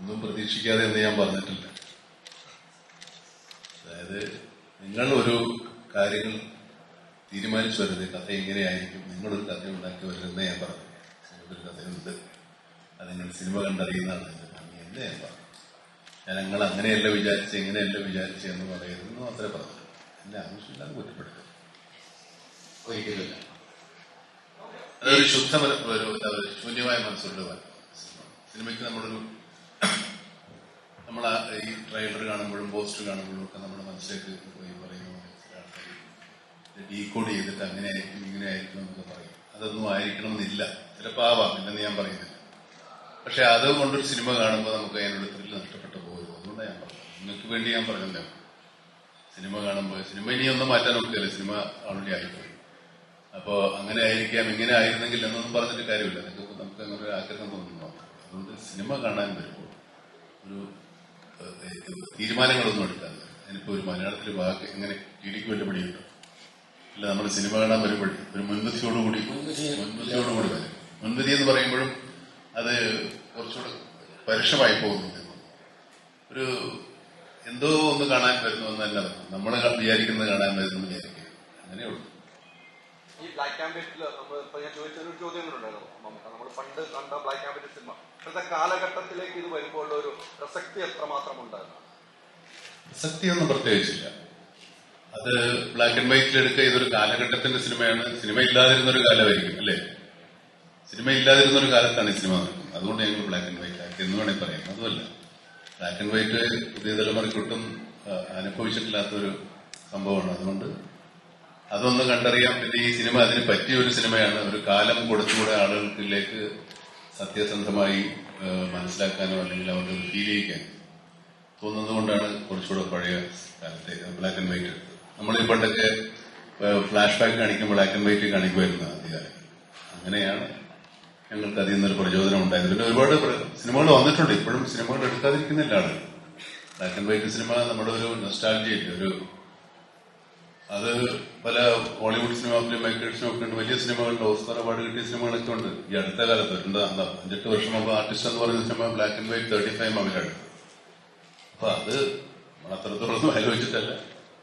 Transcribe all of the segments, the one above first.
ഒന്നും പ്രതീക്ഷിക്കാതെ എന്ന് ഞാൻ പറഞ്ഞിട്ടില്ല. അതായത് നിങ്ങൾ ഒരു കാര്യങ്ങൾ തീരുമാനിച്ചു വരുന്നത് കഥ എങ്ങനെയായിരിക്കും നിങ്ങളൊരു കഥ ഉണ്ടാക്കി വരുന്നേ ഞാൻ പറഞ്ഞു. നിങ്ങൾക്കൊരു കഥയുണ്ട് അത് നിങ്ങൾ സിനിമ കണ്ടറിയുന്നതാണ് എന്റെ ഭംഗി എന്ന് ഞാൻ പറഞ്ഞു. ഞാൻ ഞങ്ങൾ അങ്ങനെയല്ല വിചാരിച്ച് ഇങ്ങനെയല്ല വിചാരിച്ച് എന്ന് പറയുന്നു മാത്രമേ പറഞ്ഞു എന്റെ ആവശ്യമില്ലാതെ കുറ്റപ്പെടുത്തും അതൊരു ശുദ്ധ ഒരു ശൂന്യമായ മനസ്സുകൊണ്ട് സിനിമയ്ക്ക് നമ്മളൊരു നമ്മൾ ഈ ട്രെയിലർ കാണുമ്പോഴും പോസ്റ്റർ കാണുമ്പോഴും ഒക്കെ നമ്മുടെ മനസ്സിലേക്ക് പോയി പറയുന്നു ഡീകോഡ് ചെയ്തിട്ട് അങ്ങനെ ആയിരിക്കും ഇങ്ങനെ ആയിരിക്കും എന്നൊക്കെ പറയും. അതൊന്നും ആയിരിക്കണമെന്നില്ല. ചിലപ്പോൾ ആവാം ഇല്ലെന്ന് ഞാൻ പറയുന്നില്ല. പക്ഷെ അത് കൊണ്ടൊരു സിനിമ കാണുമ്പോൾ നമുക്ക് അതിനുള്ള ത്രില്ല് നഷ്ടപ്പെട്ടു പോകും അതുകൊണ്ടാണ് ഞാൻ പറഞ്ഞത്. നിങ്ങൾക്ക് വേണ്ടി ഞാൻ പറഞ്ഞല്ലോ. സിനിമ കാണുമ്പോൾ സിനിമ ഇനി ഒന്നും മാറ്റാൻ നോക്കില്ല സിനിമ ഓൾറെഡി ആയിപ്പോയി. അപ്പോൾ അങ്ങനെ ആയിരിക്കാം ഇങ്ങനെ ആയിരുന്നെങ്കിൽ എന്നൊന്നും പറഞ്ഞിട്ട് കാര്യമില്ല. നിങ്ങൾക്ക് നമുക്ക് അങ്ങനെ ഒരു ആഗ്രഹം തോന്നുന്നു അതുകൊണ്ട് സിനിമ കാണാൻ വരുമ്പോൾ ഒരു തീരുമാനങ്ങളൊന്നും എടുക്കാതെ. അതിനിപ്പോ ഒരു മലയാളത്തിലെ വാക്ക് എങ്ങനെ ടിഡിക്ക് പടിയുണ്ടോ അല്ല നമ്മൾ സിനിമ കാണാൻ വരുമ്പോൾ ഒരു മുൻവിധിയോടുകൂടി മുൻവിധിയോടുകൂടി വരും. മുൻവിധി എന്ന് പറയുമ്പോഴും അത് കുറച്ചുകൂടെ പരുഷമായി പോകുന്നു ഒരു എന്തോ ഒന്ന് കാണാൻ വരുന്നു എന്നല്ല നമ്മൾ വിചാരിക്കുന്നത് കാണാൻ വരുന്നു വിചാരിക്കുക. അങ്ങനെയുള്ളൂ. ഈ ബ്ലാക്ക് വൈറ്റിൽ നമ്മൾ ഇപ്പൊ ഞാൻ ചോദിച്ചൊരു ചോദ്യങ്ങളുണ്ടായിരുന്നു നമുക്ക് നമ്മൾ പണ്ട് കണ്ട ബ്ലാക്ക് വൈറ്റ് സിനിമ. ഇപ്പോഴത്തെ കാലഘട്ടത്തിലേക്ക് ഇത് വരുമ്പോൾ ഒരു പ്രസക്തി എത്രമാത്രം ഉണ്ടായിരുന്നു? പ്രസക്തിയൊന്നും പ്രത്യേകിച്ചില്ല. അത് ബ്ലാക്ക് ആൻഡ് വൈറ്റിൽ എടുക്കുക ഇതൊരു കാലഘട്ടത്തിന്റെ സിനിമയാണ്. സിനിമ ഇല്ലാതിരുന്ന ഒരു കാലമായിരിക്കും അല്ലേ? സിനിമ ഇല്ലാതിരുന്ന ഒരു കാലത്താണ് ഈ സിനിമ നടക്കുന്നത്. അതുകൊണ്ട് ഞങ്ങൾ ബ്ലാക്ക് ആൻഡ് വൈറ്റ് ആക്കി എന്ന് വേണമെങ്കിൽ പറയാം. അതുമല്ല ബ്ലാക്ക് ആൻഡ് വൈറ്റ് പുതിയ തലമുറയ്ക്കൊട്ടും അനുഭവിച്ചിട്ടില്ലാത്തൊരു സംഭവമാണ്. അതുകൊണ്ട് അതൊന്ന് കണ്ടറിയാം. പിന്നെ ഈ സിനിമ അതിന് പറ്റിയ ഒരു സിനിമയാണ്. ഒരു കാലം കൊടുത്തുകൂടെ ആളുകൾക്കിലേക്ക് സത്യസന്ധമായി മനസ്സിലാക്കാനോ അല്ലെങ്കിൽ അവർക്ക് ഫീൽ ചെയ്യിക്കാൻ തോന്നുന്നത് കൊണ്ടാണ് കുറച്ചുകൂടെ പഴയ കാലത്തെ ബ്ലാക്ക് ആൻഡ് വൈറ്റ് എടുത്തത്. നമ്മൾ ഈ പണ്ടൊക്കെ ഫ്ലാഷ് ബാക്ക് കാണിക്കും ബ്ലാക്ക് ആൻഡ് വൈറ്റ് കാണിക്കുമായിരുന്നു ആദ്യകാലം അങ്ങനെയാണ് ഞങ്ങൾക്ക് അതിൽ നിന്നൊരു പ്രചോദനം ഉണ്ടായത് പിന്നെ ഒരുപാട് സിനിമകൾ വന്നിട്ടുണ്ട്. ഇപ്പോഴും സിനിമകൾ എടുക്കാതിരിക്കുന്നില്ല ആളുകൾ. ബ്ലാക്ക് ആൻഡ് വൈറ്റ് സിനിമ നമ്മുടെ ഒരു നൊസ്റ്റാൾജിയില്ല ഒരു അത് പല ഹോളിവുഡ് സിനിമ ഫിലിം മേക്കേഴ്സിനും ഒക്കെ ഉണ്ട്. വലിയ സിനിമകളുണ്ട് ഓസ്കർ അവാർഡ് കിട്ടിയ സിനിമകളൊക്കെ ഉണ്ട്. ഈ അടുത്ത കാലത്ത് അഞ്ചെട്ട് വർഷം മുമ്പ് ആർട്ടിസ്റ്റ് എന്ന് പറയുന്ന cinema black and white thirty five അവരാണ് അപ്പൊ അത് അത്രത്തോളം ആലോചിച്ചിട്ടല്ല.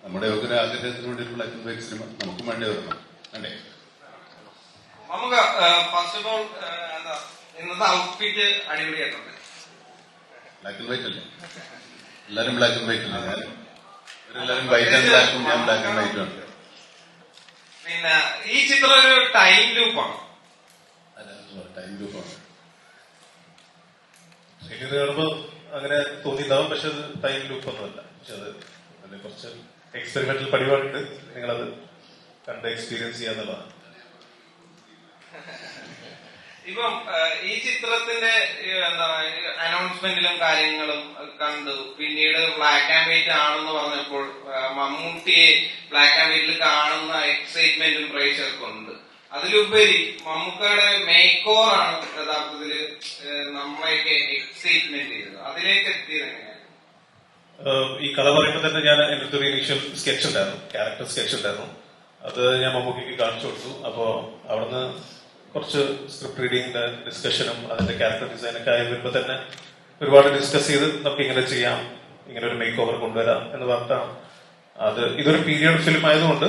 നമ്മുടെ ഒക്കെ ഒരു ആഗ്രഹത്തിന് വേണ്ടി ബ്ലാക്ക് ആൻഡ് വൈറ്റ് സിനിമ നമുക്കും വേണ്ടി വരണം. അല്ലേ? നമുക്ക് ഫസ്റ്റ് ഓഫ് ഓൾ എന്താ ഇന്നത്തെ ഔട്ട്ഫിറ്റ് അടിപൊളിയായിട്ടുണ്ട്. ബ്ലാക്ക് ആൻഡ് വൈറ്റ് അല്ലേ? എല്ലാരും ബ്ലാക്ക് ആൻഡ് വൈറ്റ് അല്ലേ? പിന്നെ ഈ ചിത്രം ഒരു ടൈം ലൂപ്പാണ് ടൈം ഗ്രൂപ്പാണ് ട്രെയിലർ കാണുമ്പോൾ അങ്ങനെ തോന്നിയിട്ടുണ്ടാവും പക്ഷെ അത് ടൈം ലൂപ്പ് ഒന്നുമല്ല. പക്ഷെ അത് അതിന് കുറച്ച് എക്സ്പെരിമെന്റൽ പരിപാടിയുണ്ട്. നിങ്ങളത് കണ്ട് എക്സ്പീരിയൻസ് ചെയ്യാന്നുള്ളതാണ്. ഇപ്പം ഈ ചിത്രത്തിന്റെ എന്താണ് എന്താ അനൗൺസ്മെന്റിലും കാര്യങ്ങളും കണ്ടു. പിന്നീട് ബ്ലാക്ക് ആൻഡ് വൈറ്റ് ആണെന്ന് പറഞ്ഞപ്പോൾ മമ്മൂട്ടിയെ ബ്ലാക്ക് ആൻഡ് വൈറ്റിൽ കാണുന്ന എക്സൈറ്റ്മെന്റും പ്രേക്ഷകർക്കുണ്ട്. അതിലുപരി മമ്മൂക്കയുടെ മേക്ക് ആണ് യഥാർത്ഥത്തിൽ ഏഹ്, നമ്മളെയൊക്കെ എക്സൈറ്റ്മെന്റ് ചെയ്തത് അതിലേക്ക് എത്തിയത് ഈ കഥ പറയുമ്പോൾ തന്നെ ഞാൻ എന്റെ അടുത്തൊരു ഇനീഷ്യൽ സ്കെച്ച് ഉണ്ടായിരുന്നു. ക്യാരക്ടർ സ്കെച്ച് ഉണ്ടായിരുന്നു. അത് ഞാൻ മമ്മൂക്കിക്ക് കാണിച്ചു കൊടുത്തു. അപ്പോ അവിടുന്ന് കുറച്ച് സ്ക്രിപ്റ്റ് റീഡിങ്ങിന്റെ ഡിസ്കഷനും അതിന്റെ ക്യാരക്ടർ ഡിസൈനൊക്കെ ആയി വരുമ്പോൾ തന്നെ ഒരുപാട് ഡിസ്കസ് ചെയ്ത് നമുക്ക് ഇങ്ങനെ ചെയ്യാം. ഇങ്ങനെ ഒരു മേക്ക് ഓവർ കൊണ്ടുവരാം എന്ന് പറഞ്ഞിട്ടാണ്. അത് ഇതൊരു പീരിയഡ് ഫിലിം ആയതുകൊണ്ട്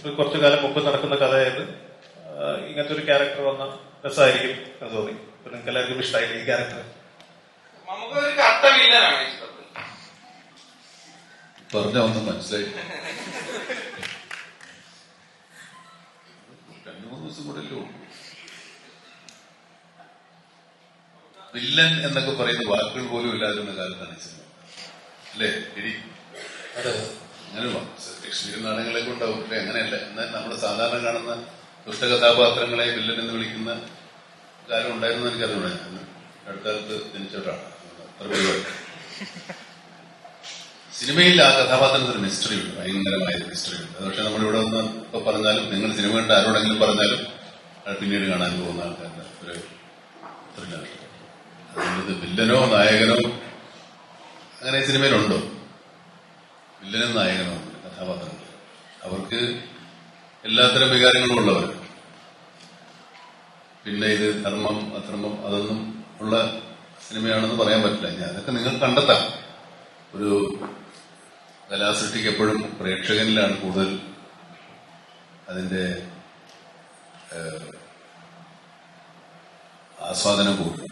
ഒരു കുറച്ചു കാലം മുമ്പ് നടക്കുന്ന കഥയായത് ഇങ്ങനത്തെ ഒരു ക്യാരക്ടർ വന്ന രസമായിരിക്കും എന്ന് തോന്നി. അപ്പൊ നിങ്ങൾക്ക് എല്ലാവർക്കും ഇഷ്ടമായി ഈ ക്യാരക്ടർ പറഞ്ഞ ഒന്നും മനസ്സിലായി രണ്ടു മൂന്ന് ദിവസം കൂടെ അല്ലേ വില്ലൻ എന്നൊക്കെ പറയുന്ന വാക്കുകൾ പോലും ഇല്ലാതിരുന്ന കാലത്താണ് ഈ സിനിമ അല്ലേ അതെ. അങ്ങനെ നാടകങ്ങളെ ഉണ്ടാവും അല്ലെ? അങ്ങനെയല്ല. എന്നാൽ നമ്മൾ സാധാരണ കാണുന്ന ദുഷ്ടകഥാപാത്രങ്ങളെ വില്ലൻ എന്ന് വിളിക്കുന്ന കാലം ഉണ്ടായിരുന്നു എനിക്ക് അടുത്ത കാലത്ത് ജനിച്ചവരാണ് അത്ര പരിപാടി. സിനിമയിൽ ആ കഥാപാത്രത്തിന് മിസ്റ്ററി ഉണ്ട്. ഭയങ്കരമായ മിസ്റ്ററി ഉണ്ട്. അത് പക്ഷെ നമ്മളിവിടെ വന്ന് ഇപ്പൊ പറഞ്ഞാലും നിങ്ങൾ സിനിമ കണ്ട ആരോടെങ്കിലും പറഞ്ഞാലും പിന്നീട് കാണാൻ പോകുന്ന ആൾക്കാരുടെ ഒരു ത്രില്ലാണ് അതുകൊണ്ട് വില്ലനോ നായകനോ അങ്ങനെ സിനിമയിലുണ്ടോ? വില്ലനും നായകനോ കഥാപാത്രങ്ങൾ. അവർക്ക് എല്ലാത്തരം വികാരങ്ങളും ഉള്ളവർ. പിന്നെ ഇത് ധർമ്മം അധർമ്മം അതൊന്നും ഉള്ള സിനിമയാണെന്ന് പറയാൻ പറ്റില്ല. ഞാൻ അതൊക്കെ നിങ്ങൾ കണ്ടെത്താം. ഒരു കലാസൃഷ്ടിക്ക് എപ്പോഴും പ്രേക്ഷകനിലാണ് കൂടുതൽ അതിന്റെ ആസ്വാദനം കൂടുതൽ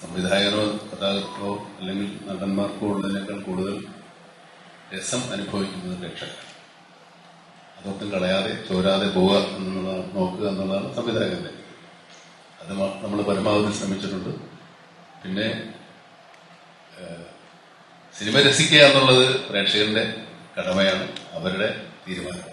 സംവിധായകനോ കഥാകൃത്തോ അല്ലെങ്കിൽ നടന്മാർക്കോ ഉള്ളതിനേക്കാൾ കൂടുതൽ രസം അനുഭവിക്കുന്നത് പ്രേക്ഷകർ. അതൊട്ടും കളയാതെ ചോരാതെ പോവുക എന്നുള്ളതാണ് നോക്കുക എന്നുള്ളതാണ് സംവിധായകന്റെ. അത് നമ്മൾ പരമാവധി ശ്രമിച്ചിട്ടുണ്ട്. പിന്നെ സിനിമ രസിക്കുക എന്നുള്ളത് പ്രേക്ഷകന്റെ കടമയാണ്. അവരുടെ തീരുമാനം